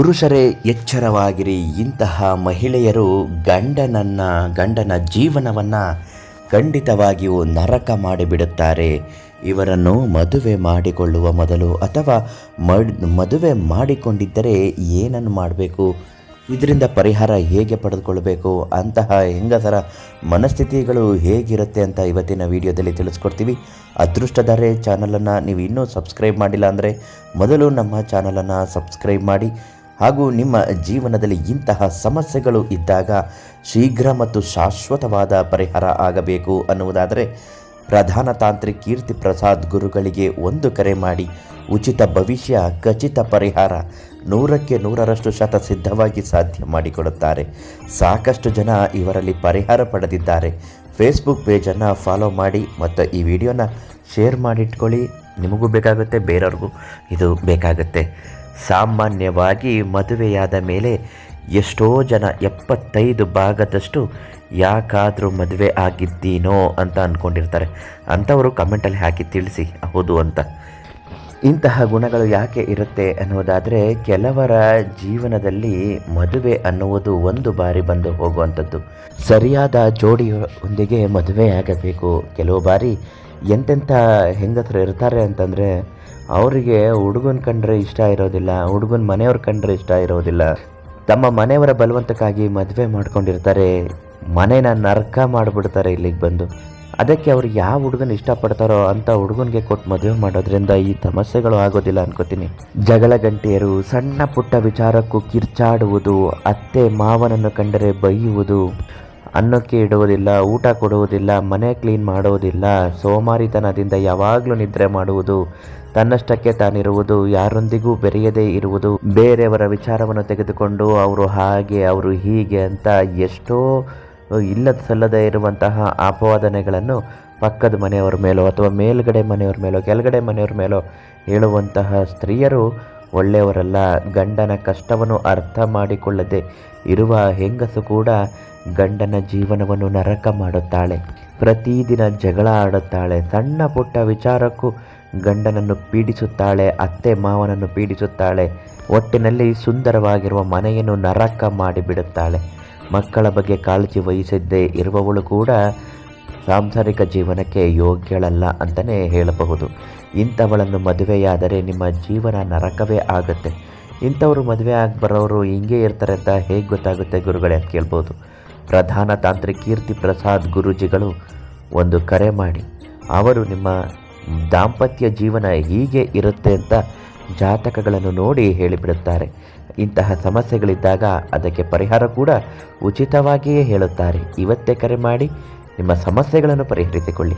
ಪುರುಷರೇ, ಎಚ್ಚರವಾಗಿರಿ. ಇಂತಹ ಮಹಿಳೆಯರು ಗಂಡನನ್ನ, ಗಂಡನ ಜೀವನವನ್ನು ಖಂಡಿತವಾಗಿಯೂ ನರಕ ಮಾಡಿಬಿಡುತ್ತಾರೆ. ಇವರನ್ನು ಮದುವೆ ಮಾಡಿಕೊಳ್ಳುವ ಮೊದಲು ಅಥವಾ ಮದುವೆ ಮಾಡಿಕೊಂಡಿದ್ದರೆ ಏನನ್ನು ಮಾಡಬೇಕು? ಇದರಿಂದ ಪರಿಹಾರ ಹೇಗೆ ಪಡೆದುಕೊಳ್ಬೇಕು ಅಂತಹ ಹೆಂಗಸರ ಮನಸ್ಥಿತಿಗಳು ಹೇಗಿರುತ್ತೆ ಅಂತ ಇವತ್ತಿನ ವಿಡಿಯೋದಲ್ಲಿ ತಿಳಿಸ್ಕೊಡ್ತೀವಿ. ಅದೃಷ್ಟಧಾರೆ ಚಾನಲನ್ನು ನೀವು ಇನ್ನೂ ಸಬ್ಸ್ಕ್ರೈಬ್ ಮಾಡಿಲ್ಲ ಅಂದರೆ ಮೊದಲು ನಮ್ಮ ಚಾನಲನ್ನು ಸಬ್ಸ್ಕ್ರೈಬ್ ಮಾಡಿ. ಹಾಗೂ ನಿಮ್ಮ ಜೀವನದಲ್ಲಿ ಇಂತಹ ಸಮಸ್ಯೆಗಳು ಇದ್ದಾಗ ಶೀಘ್ರ ಮತ್ತು ಶಾಶ್ವತವಾದ ಪರಿಹಾರ ಆಗಬೇಕು ಅನ್ನುವುದಾದರೆ ಪ್ರಧಾನ ತಾಂತ್ರಿಕ್ ಕೀರ್ತಿ ಪ್ರಸಾದ್ ಗುರುಗಳಿಗೆ ಒಂದು ಕರೆ ಮಾಡಿ, ಉಚಿತ ಭವಿಷ್ಯ, ಖಚಿತ ಪರಿಹಾರ ನೂರಕ್ಕೆ ನೂರರಷ್ಟು ಶತ ಸಿದ್ಧವಾಗಿ ಸಾಧ್ಯ ಮಾಡಿಕೊಡುತ್ತಾರೆ. ಸಾಕಷ್ಟು ಜನ ಇವರಲ್ಲಿ ಪರಿಹಾರ ಪಡೆದಿದ್ದಾರೆ. ಫೇಸ್ಬುಕ್ ಪೇಜನ್ನು ಫಾಲೋ ಮಾಡಿ ಮತ್ತು ಈ ವಿಡಿಯೋನ ಶೇರ್ ಮಾಡಿಟ್ಕೊಳ್ಳಿ. ನಿಮಗೂ ಬೇಕಾಗುತ್ತೆ, ಬೇರೆಯವ್ರಿಗೂ ಇದು ಬೇಕಾಗುತ್ತೆ. ಸಾಮಾನ್ಯವಾಗಿ ಮದುವೆಯಾದ ಮೇಲೆ ಎಷ್ಟೋ ಜನ ಎಪ್ಪತ್ತೈದು ಭಾಗದಷ್ಟು ಯಾಕಾದರೂ ಮದುವೆ ಆಗಿದ್ದೀನೋ ಅಂತ ಅಂದ್ಕೊಂಡಿರ್ತಾರೆ ಅಂಥವರು ಕಮೆಂಟಲ್ಲಿ ಹಾಕಿ ತಿಳಿಸಿ, ಹೌದು ಅಂತ. ಇಂತಹ ಗುಣಗಳು ಯಾಕೆ ಇರುತ್ತೆ ಅನ್ನೋದಾದರೆ ಕೆಲವರ ಜೀವನದಲ್ಲಿ ಮದುವೆ ಅನ್ನುವುದು ಒಂದು ಬಾರಿ ಬಂದು ಹೋಗುವಂಥದ್ದು. ಸರಿಯಾದ ಜೋಡಿಯೊಂದಿಗೆ ಮದುವೆಯಾಗಬೇಕು ಕೆಲವು ಬಾರಿ ಎಂತೆಂಥ ಹೆಂಗಸರು ಇರ್ತಾರೆ ಅಂತಂದರೆ ಅವರಿಗೆ ಹುಡುಗನ ಕಂಡ್ರೆ ಇಷ್ಟ ಇರೋದಿಲ್ಲ, ಹುಡುಗನ ಮನೆಯವ್ರ ಕಂಡ್ರೆ ಇಷ್ಟ ಇರೋದಿಲ್ಲ. ತಮ್ಮ ಮನೆಯವರ ಬಲವಂತಕ್ಕಾಗಿ ಮದುವೆ ಮಾಡ್ಕೊಂಡಿರ್ತಾರೆ, ಮನೇನ ನರ್ಕ ಮಾಡಿಬಿಡ್ತಾರೆ ಇಲ್ಲಿಗೆ ಬಂದು. ಅದಕ್ಕೆ ಅವ್ರು ಯಾವ ಹುಡುಗನ ಇಷ್ಟಪಡ್ತಾರೋ ಅಂತ ಹುಡುಗನಿಗೆ ಕೊಟ್ಟು ಮದುವೆ ಮಾಡೋದ್ರಿಂದ ಈ ಸಮಸ್ಯೆಗಳು ಆಗೋದಿಲ್ಲ ಅನ್ಕೋತೀನಿ. ಜಗಳ ಗಂಟೆಯರು ಸಣ್ಣ ಪುಟ್ಟ ವಿಚಾರಕ್ಕೂ ಕಿರ್ಚಾಡುವುದು, ಅತ್ತೆ ಮಾವನನ್ನು ಕಂಡರೆ ಬೈಯುವುದು ಅನ್ನಕ್ಕೆ ಇಡುವುದಿಲ್ಲ, ಊಟ ಕೊಡುವುದಿಲ್ಲ, ಮನೆ ಕ್ಲೀನ್ ಮಾಡುವುದಿಲ್ಲ, ಸೋಮಾರಿತನದಿಂದ ಯಾವಾಗಲೂ ನಿದ್ರೆ ಮಾಡುವುದು, ತನ್ನಷ್ಟಕ್ಕೆ ತಾನಿರುವುದು, ಯಾರೊಂದಿಗೂ ಬೆರೆಯದೇ ಇರುವುದು. ಬೇರೆಯವರ ವಿಚಾರವನ್ನು ತೆಗೆದುಕೊಂಡು ಅವರು ಹಾಗೆ, ಅವರು ಹೀಗೆ ಅಂತ ಎಷ್ಟೋ ಇಲ್ಲದ ಸಲ್ಲದೇ ಇರುವಂತಹ ಆಪವಾದನೆಗಳನ್ನು ಪಕ್ಕದ ಮನೆಯವರ ಮೇಲೋ ಅಥವಾ ಮೇಲುಗಡೆ ಮನೆಯವರ ಮೇಲೋ, ಕೆಳಗಡೆ ಮನೆಯವರ ಮೇಲೋ ಹೇಳುವಂತಹ ಸ್ತ್ರೀಯರು ಒಳ್ಳೆಯವರಲ್ಲ, ಗಂಡನ ಕಷ್ಟವನ್ನು ಅರ್ಥ ಮಾಡಿಕೊಳ್ಳದೆ ಇರುವ ಹೆಂಗಸು ಕೂಡ ಗಂಡನ ಜೀವನವನ್ನು ನರಕ ಮಾಡುತ್ತಾಳೆ. ಪ್ರತಿದಿನ ಜಗಳ ಆಡುತ್ತಾಳೆ. ಸಣ್ಣ ಪುಟ್ಟ ವಿಚಾರಕ್ಕೂ ಗಂಡನನ್ನು ಪೀಡಿಸುತ್ತಾಳೆ, ಅತ್ತೆ ಮಾವನನ್ನು ಪೀಡಿಸುತ್ತಾಳೆ. ಒಟ್ಟಿನಲ್ಲಿ ಸುಂದರವಾಗಿರುವ ಮನೆಯನ್ನು ನರಕ ಮಾಡಿಬಿಡುತ್ತಾಳೆ. ಮಕ್ಕಳ ಬಗ್ಗೆ ಕಾಳಜಿ ವಹಿಸಿದ್ದೇ ಇರುವವಳು ಕೂಡ ಸಾಂಸಾರಿಕ ಜೀವನಕ್ಕೆ ಯೋಗ್ಯಳಲ್ಲ ಅಂತಲೇ ಹೇಳಬಹುದು. ಇಂಥವಳನ್ನು ಮದುವೆಯಾದರೆ ನಿಮ್ಮ ಜೀವನ ನರಕವೇ ಆಗುತ್ತೆ. ಇಂಥವರು ಮದುವೆ ಆಗಿ ಬರೋರು ಹಿಂಗೆ ಇರ್ತಾರೆ ಅಂತ ಹೇಗೆ ಗೊತ್ತಾಗುತ್ತೆ ಗುರುಗಳೇ ಅಂತ ಕೇಳ್ಬೋದು. ಪ್ರಧಾನ ತಾಂತ್ರಿಕ ಕೀರ್ತಿ ಪ್ರಸಾದ್ ಗುರೂಜಿಗಳು ಒಂದು ಕರೆ ಮಾಡಿ, ಅವರು ನಿಮ್ಮ ದಾಂಪತ್ಯ ಜೀವನ ಹೀಗೆ ಇರುತ್ತೆ ಅಂತ ಜಾತಕಗಳನ್ನು ನೋಡಿ ಹೇಳಿಬಿಡುತ್ತಾರೆ. ಇಂತಹ ಸಮಸ್ಯೆಗಳಿದ್ದಾಗ ಅದಕ್ಕೆ ಪರಿಹಾರ ಕೂಡ ಉಚಿತವಾಗಿಯೇ ಹೇಳುತ್ತಾರೆ. ಇವತ್ತೇ ಕರೆ ಮಾಡಿ ನಿಮ್ಮ ಸಮಸ್ಯೆಗಳನ್ನು ಪರಿಹರಿಸಿಕೊಳ್ಳಿ.